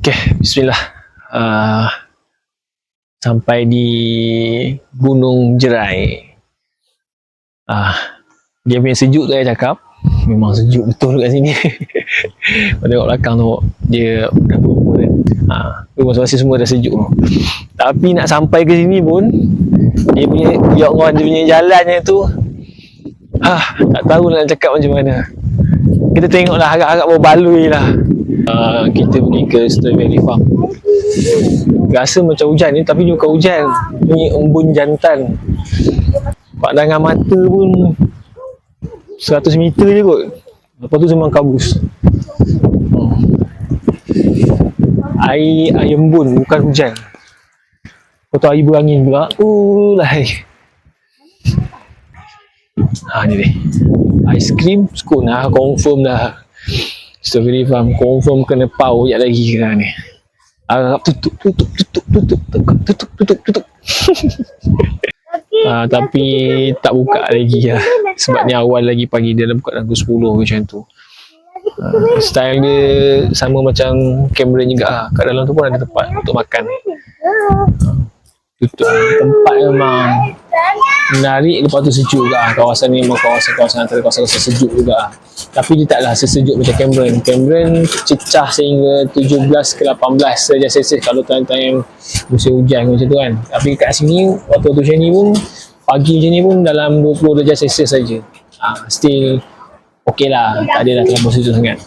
Okay, bismillah. Uh, sampai di Gunung Jerai. Ah, dia punya sejuk tu saya cakap. Memang sejuk betul kat sini. Kau tengok belakang tu, dia dah tua kan. Ha, tu masa-masa semua dah sejuk. Tapi nak sampai ke sini pun, dia punya, ya Allah, dia punya jalannya tu, ah, tak tahu nak cakap macam mana. Kita tengoklah agak-agak berbaloi lah. Uh, kita pergi ke Strawberry Farm. Rasa macam hujan ni tapi dia bukan hujan. Ni embun jantan. Pandangan mata pun 100 meter je kot. Lepas tu memang kabus. Hmm. Air, air embun bukan hujan. Lepas tu air berangin pula. Uh, lah. Ha ni dia. Aiskrim skun lah. Confirm dah. Strawberry Farm confirm kena pau sekejap lagi kena ni. Harap tutup, tutup, tutup, tutup, tutup, tutup, tutup, tutup. Ah, tapi tak buka lagi lah. Sebab ni awal lagi pagi dia dah buka pukul 10 macam tu. Ah, style dia sama macam Cameron juga lah. Kat dalam tu pun ada tempat untuk makan. Ah, tutup. Tempat memang menarik lepas tu sejuk juga. Kawasan ni memang kawasan-kawasan antara kawasan-kawasan sejuk juga. Tapi dia taklah sesejuk macam Cameron. Cameron cecah sehingga 17 ke 18 saja Celsius kalau time-time yang musim hujan macam tu kan. Tapi kat sini waktu tu macam ni pun pagi macam ni pun dalam 20 darjah Celsius saja. Ha, still okey lah. Tak ada dah terlalu sejuk sangat.